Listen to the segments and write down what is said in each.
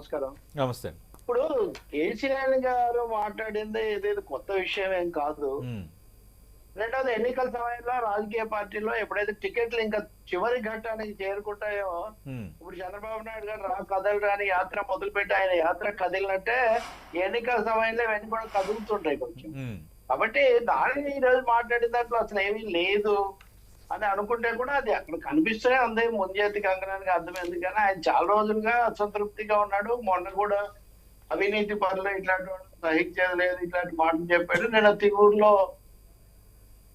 నమస్కారం. నమస్తే ఇప్పుడు కేసీఆర్ గారు మాట్లాడింది ఏదైతే కొత్త విషయం ఏం కాదు. రెండోది ఎన్నికల సమయంలో రాజకీయ పార్టీలో ఎప్పుడైతే టికెట్లు ఇంకా చివరి ఘట్టానికి చేరుకుంటాయో ఇప్పుడు చంద్రబాబు నాయుడు గారు రా కదలరాని యాత్ర మొదలుపెట్టి ఆయన యాత్ర కదిలినట్టే ఎన్నికల సమయంలో ఇవన్నీ కూడా కదులుతుంటాయి కొంచెం. కాబట్టి దానిని ఈ రోజు మాట్లాడిన దాంట్లో అసలు ఏమీ లేదు. అని అనుకుంటే కూడా అది అక్కడ కనిపిస్తూనే ఉంది ముంజేతి కంకణానికి అర్థమైంది. కానీ ఆయన చాలా రోజులుగా అసంతృప్తిగా ఉన్నాడు. మొన్న కూడా అవినీతి పనులు ఇట్లాంటి వాళ్ళు సహించేది లేదు ఇట్లాంటి మాటలు చెప్పాడు. నేను తిరువురులో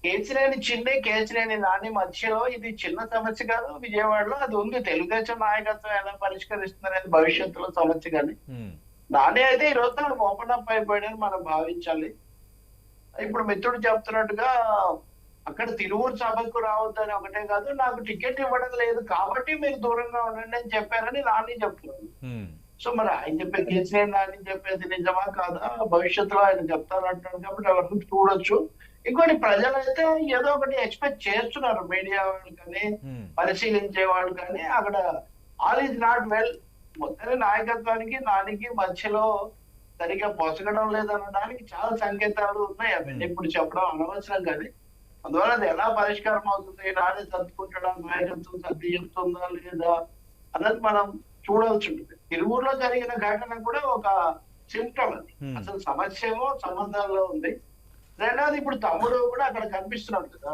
కేసినేని చిన్ని కేసినేని నాని మధ్యలో ఇది చిన్న సమస్య కాదు విజయవాడలో అది ఉంది. తెలుగుదేశం నాయకత్వం ఎలా పరిష్కరిస్తుందనేది భవిష్యత్తులో సమస్య కానీ. నాని అయితే ఈ రోజు ఓపెన్ అప్ అయిపోయాడని మనం భావించాలి. ఇప్పుడు మిత్రుడు చెప్తున్నట్టుగా అక్కడ తిరువురు సభకు రావద్దని ఒకటే కాదు నాకు టికెట్ ఇవ్వడం లేదు కాబట్టి మీరు దూరంగా ఉండండి అని చెప్పారని నాని చెప్తున్నాను సో మరి ఆయన చెప్పే కేసీఆర్ నాని చెప్పేది నిజమా కాదా? భవిష్యత్తులో ఆయన చెప్తానంటున్నాడు కాబట్టి ఎవరికి చూడొచ్చు. ఇంకోటి ప్రజలైతే ఏదో ఒకటి ఎక్స్పెక్ట్ చేస్తున్నారు మీడియా వాళ్ళు కానీ పరిశీలించే వాళ్ళు కానీ అక్కడ ఆల్ ఈజ్ నాట్ వెల్. మొత్తం నాయకత్వానికి నానికి మధ్యలో సరిగ్గా పొసగడం లేదనడానికి చాలా సంకేతాలు ఉన్నాయి. అవన్నీ ఇప్పుడు చెప్పడం అనవసరం కానీ అందువల్ల అది ఎలా పరిష్కారం అవుతుంది? నాని సర్దుకుంటడా? నాయకత్వం సర్ది చెప్తుందా లేదా? అన్నది మనం చూడాల్సి ఉంటుంది. తిరువురులో జరిగిన ఘటన కూడా ఒక సిమ్టమ్ అది. అసలు సమస్య ఏమో సంబంధాల్లో ఉంది. రెండోది ఇప్పుడు తమ్ముడు కూడా అక్కడ కనిపిస్తున్నాడు కదా.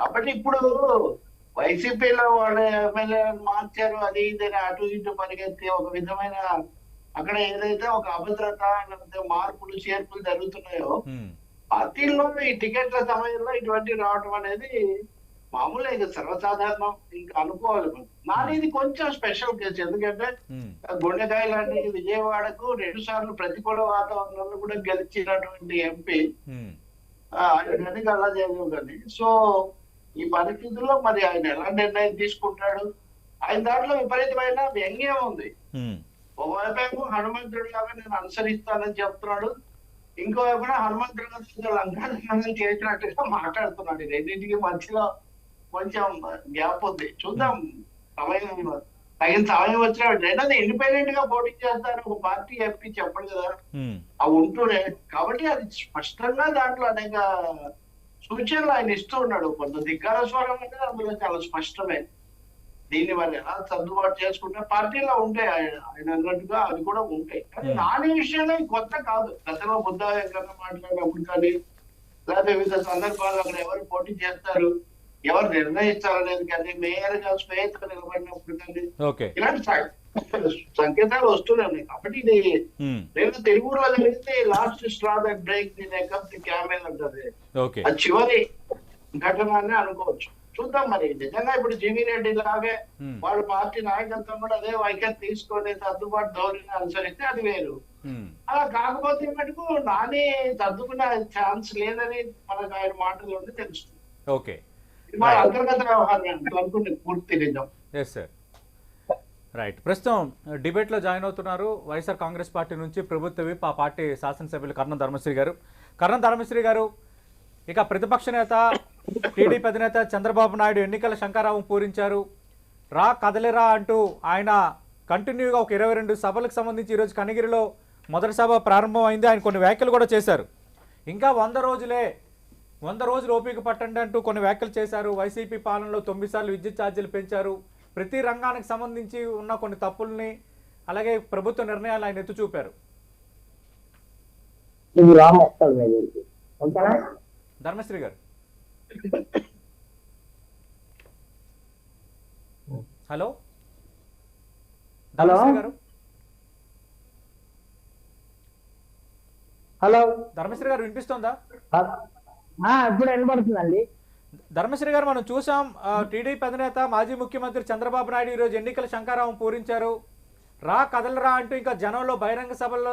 కాబట్టి ఇప్పుడు వైసీపీలో వాళ్ళు ఎమ్మెల్యే మార్చారు అది ఇది అని అటు ఇటు పరిగెత్తి ఒక విధమైన అక్కడ ఏదైతే ఒక అభద్రత లేకపోతే మార్పులు చేర్పులు జరుగుతున్నాయో పార్టీల్లో ఈ టికెట్ల సమయంలో ఇటువంటి రావడం అనేది మామూలే ఇక సర్వసాధారణం. ఇంకా అనుకోవాలి మనం. నాది కొంచెం స్పెషల్ కేసు ఎందుకంటే ఉమ్, గుండెకాయ లాంటి విజయవాడకు రెండు సార్లు ప్రతికూల వాతావరణంలో కూడా గెలిచినటువంటి ఎంపీ ఆ, ఆయన కనుక అలా చేయలేము కానీ సో ఈ పరిస్థితుల్లో మరి ఆయన ఎలా నిర్ణయం తీసుకుంటాడు? ఆయన దాంట్లో విపరీతమైన వ్యంగ్యం ఉంది. ఒకవైపు హనుమంతుడు లాగా నేను అనుసరిస్తానని చెప్తున్నాడు. ఇంకోవైపున హనుమంతుడు లంకాన్ని చేసినట్టుగా మాట్లాడుతున్నాడు. రెండింటికి మధ్యలో కొంచెం గ్యాప్ ఉంది. చూద్దాం. సమయం తగిన సమయం వచ్చినప్పుడు రెండోది ఇండిపెండెంట్గా పోటీ చేస్తారు. ఒక పార్టీ ఎంపీ చెప్పడు కదా. అవి ఉంటూనే. కాబట్టి అది స్పష్టంగా దాంట్లో అనేక సూచనలు ఆయన ఇస్తూ ఉన్నాడు. కొంత ధిక్కార స్వరం అనేది అందులో చాలా స్పష్టమే. దీన్ని వాళ్ళు ఎలా సర్దుబాటు చేసుకుంటే పార్టీలో ఉంటాయి ఆయన ఆయన అన్నట్టుగా అవి కూడా ఉంటాయి. కానీ Hmm. నాని విషయంలో ఇది కొత్త కాదు. గతంలో బుద్ధ వెంకన్న మాట్లాడినప్పుడు కానీ లేదా వివిధ సందర్భాల్లో అక్కడ ఎవరు పోటీ చేస్తారు ఎవరు నిర్ణయిస్తారనేది కానీ మేయర్గా స్వేచ్ఛ నిలబడినప్పుడు కానీ ఇలాంటి సంకేతాలు వస్తున్నాయి ఉన్నాయి. కాబట్టి ఇది ఉమ్, నేను తెలుగులో జరిగితే last straw that break the neck of the camel అంటది అది చివరి ఘటన అని అనుకోవచ్చు. చూద్దాం మరి. నిజంగా ఇప్పుడు జీవీ రెడ్డి లాగే వాళ్ళ పార్టీ నాయకత్వం కూడా అదే వైఖరి తీసుకొని సర్దుబాటు ధోరణి అనుసరిస్తే అది వేరు. అలా కాకపోతే మటుకు నాని సర్దుకునే ఛాన్స్ లేదని మనకు ఆయన మాటలు ఉండి తెలుస్తుంది. ఓకే. అంతర్గత వ్యవహారం అనుకుంటే పూర్తి నిజం. ఎస్ సార్ రైట్ ప్రస్తుతం డిబేట్లో జాయిన్ అవుతున్నారు వైఎస్ఆర్ కాంగ్రెస్ పార్టీ నుంచి ప్రభుత్వ విప్ ఆ పార్టీ శాసనసభ్యులు కర్ణం ధర్మశ్రీ గారు. కర్ణం ధర్మశ్రీ గారు ఇక ప్రతిపక్ష నేత టీడీపీ అధినేత చంద్రబాబు నాయుడు ఎన్నికల శంకారావం పూరించారు. రా కదలిరా అంటూ ఆయన కంటిన్యూగా ఒక ఇరవై రెండు సభలకు సంబంధించి ఈరోజు కనిగిరిలో మొదటి సభ ప్రారంభం అయింది ఆయన కొన్ని వ్యాఖ్యలు కూడా చేశారు. ఇంకా వంద రోజులే వంద రోజులు ఓపిక పట్టండి అంటూ కొన్ని వ్యాఖ్యలు చేశారు. వైసీపీ పాలనలో తొమ్మిది సార్లు విద్యుత్ ఛార్జీలు పెంచారు. ప్రతి రంగానికి సంబంధించి ఉన్న కొన్ని తప్పుల్ని అలాగే ప్రభుత్వ నిర్ణయాలు ఆయన ఎత్తు చూపారు. Dharmasri garu. Hello? Hello. Garu. Hello? Dharmasri garu వినిపిస్తోందా? ఇప్పుడు వినపడుతుందండి ధర్మశ్రీ గారు మనం చూసాం టీడీపీ అధినేత మాజీ ముఖ్యమంత్రి చంద్రబాబు నాయుడు ఈరోజు ఎన్నికల శంకారావం పూరించారు. రా కదలరా అంటూ ఇంకా జనంలో బహిరంగ సభల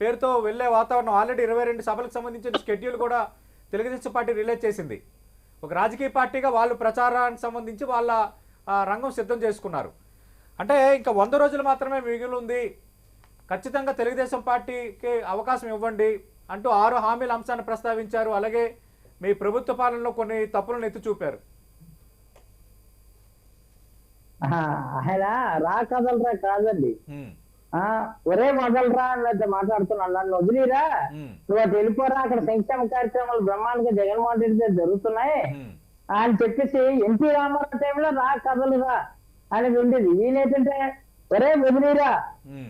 పేరుతో వెళ్ళే వాతావరణం ఆల్రెడీ ఇరవై రెండు సభలకు సంబంధించిన షెడ్యూల్ కూడా తెలుగుదేశం పార్టీ రిలీజ్ చేసింది. ఒక రాజకీయ పార్టీగా వాళ్ళు ప్రచారానికి సంబంధించి వాళ్ళ రంగం సిద్ధం చేసుకున్నారు. అంటే ఇంకా వంద రోజులు మాత్రమే మిగిలి ఉంది ఖచ్చితంగా తెలుగుదేశం పార్టీకి అవకాశం ఇవ్వండి అంటూ ఆరు హామీల అంశాన్ని ప్రస్తావించారు. అలాగే మీ ప్రభుత్వ పాలనలో కొన్ని తప్పులను ఎత్తి చూపారు. ఆయన రా కదలరా కాదండి. ఒరే వదలరా అని మాట్లాడుతున్నాను. నన్ను వదిలిరా. నువ్వు అటు వెళ్ళిపోరా. అక్కడ సంక్షేమ కార్యక్రమాలు బ్రహ్మాండంగా జగన్మోహన్ రెడ్డి గారు జరుగుతున్నాయి. అని చెప్పేసి ఎన్టీ రామారావు టైంలో రా కథలురా అని ఉండేది. ఈయనేంటంటే ఒరే వదిలిరా.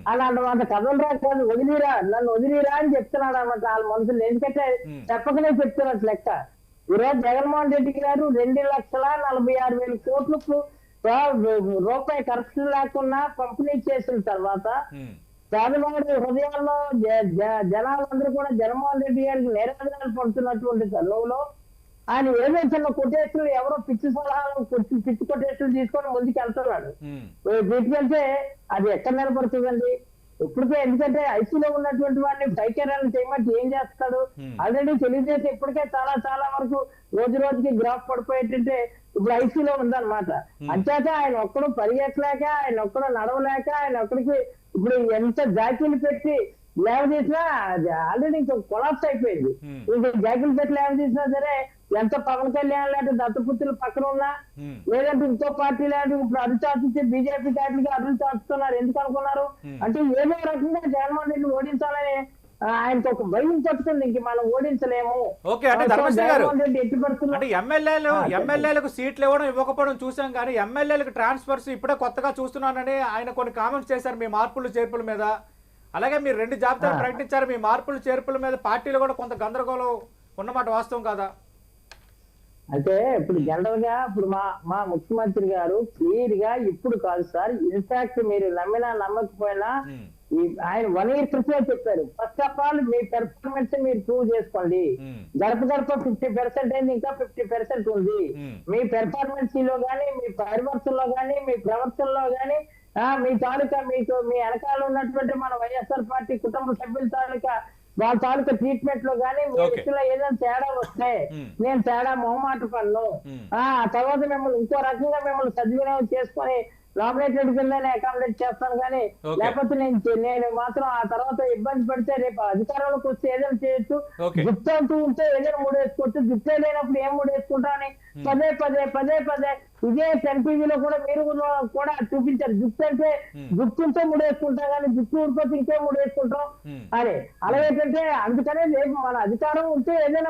అని అన్నమాట కథలురా కాదు వదిలిరా. నన్ను వదిలిరా అని చెప్తున్నాడు అనమాట వాళ్ళ మనుషులు. ఎందుకంటే. చెప్పకనే చెప్తున్నట్టు లెక్క. ఈరోజు జగన్మోహన్ రెడ్డి గారు రెండు లక్షల నలభై ఆరు వేల కోట్లకు రూపాయి కరప్షన్ లేకుండా పంపిణీ చేసిన తర్వాత పేదవాడి హృదయాల్లో జనాలందరూ కూడా జగన్మోహన్ రెడ్డి గారికి నిరాదరణ పడుతున్నటువంటి తరుణంలో ఆయన ఏదో చిన్న కొటేషన్ ఎవరో పిచ్చి సలహాలు పిచ్చి పిచ్చి కొటేషన్ తీసుకొని ముందుకు వెళ్తున్నాడు తీసుకెళ్తే అది ఎక్కడ నిలబడుతుందండి? ఇప్పటికే ఎందుకంటే ఐసీలో ఉన్నటువంటి వాడిని పైకెరాలను చేయమంటే ఏం చేస్తాడు. ఆల్రెడీ తెలియజేసి ఇప్పటికే చాలా చాలా వరకు రోజు రోజుకి గ్రాఫ్ పడిపోయేటంటే ఇప్పుడు ఐసీలో ఉందన్నమాట. అంచేత ఆయన ఒక్కడు పరిగెట్టలేక ఆయన ఒక్కడు నడవలేక ఆయన ఒక్కడికి ఇప్పుడు ఎంత జాకీలు పెట్టి లేవ చేసినా అది ఆల్రెడీ ఇంకా కొలాప్స్ అయిపోయింది. ఇంకా జాకీలు పెట్టి లేవ చేసినా సరే ఎంత పవన్ కళ్యాణ్ లాంటి దత్తపుత్రులు పక్కన ఉన్నా లేదంటే ఇంకో పార్టీ లాంటి ఇప్పుడు అరువు చాచుంటే బీజేపీ పార్టీకి అరువు చాచుతున్నారు ఎందుకు అనుకున్నారు. అంటే ఏదో రకంగా జగన్మోహన్ రెడ్డి ఓడించాలని ఆ, ఆయనకు ఒక భయం పట్టుకుంది. ఇంక మనం ఓడించలేము. ఓకే, అంటే ధర్మశ్రీ గారు, అంటే ఎమ్మెల్యేలు. ఎమ్మెల్యేలకు సీట్లు ఇవ్వడం ఇవ్వకపోవడం చూసాం కానీ ఎమ్మెల్యేలకు ట్రాన్స్ఫర్స్ ఇప్పుడే కొత్తగా చూస్తున్నానని ఆయన కొన్ని కామెంట్స్ చేశారు మీ మార్పులు చేర్పుల మీద. అలాగే మీరు రెండు జాబితాలు. ప్రకటించారు మీ మార్పులు చేర్పుల మీద పార్టీలు కూడా కొంత గందరగోళం ఉన్నమాట వాస్తవం కాదా? అంటే ఇప్పుడు జనరల్గా ఇప్పుడు మా మా ముఖ్యమంత్రి గారు క్లియర్గా ఇప్పుడు కాదు సార్. ఇన్ఫాక్ట్ మీరు నమ్మినా నమ్మకపోయినా ఈ ఆయన వన్ ఇయర్ క్రితమే చెప్పారు ఫస్ట్ ఆఫ్ ఆల్ మీ పెర్ఫార్మెన్స్ మీరు ప్రూవ్ చేసుకోండి గడప గడప ఫిఫ్టీ పర్సెంట్ అయింది ఇంకా ఫిఫ్టీ పర్సెంట్ ఉంది ఉమ్, మీ పెర్ఫార్మెన్స్లో గానీ మీ పరివర్తనలో గానీ మీ ప్రవర్తనలో గానీ ఆ, మీ తాలూకా మీకు మీ వెనకాల ఉన్నటువంటి మన వైఎస్ఆర్ పార్టీ కుటుంబ సభ్యుల తాలూకా వాళ్ళ తాలూకా ట్రీట్మెంట్లో గానీ మీ. విషయంలో ఏదైనా తేడా వస్తే Hmm. నేను తేడా మొహమాట పన్ను Hmm. ఆ తర్వాత మిమ్మల్ని ఇంకో రకంగా మిమ్మల్ని సద్వినియోగం చేసుకొని నామినేటెడ్ కిందనే అకామిడేట్ చేస్తాను కానీ. లేకపోతే నేను నేను మాత్రం ఆ తర్వాత ఇబ్బంది పడితే రేపు అధికారంలోకి వస్తే ఏదైనా చేయొచ్చు. జుట్టు అంటూ ఉంటే ఏదైనా మూడేసుకోవచ్చు జుట్టే లేనప్పుడు ఏం మూడేసుకుంటా అని పదే పదే పదే పదే ఇదే టీవీలో కూడా మీరు కూడా- చూపించారు జుట్టు అంటే Hmm. జుట్టుంటే మూడేసుకుంటాం కానీ జుట్టు ఊడిపోతే ఇంకే మూడేసుకుంటాం Hmm. అని అలాగేంటంటే అందుకనే రేపు మన అధికారం ఉంటే ఏదైనా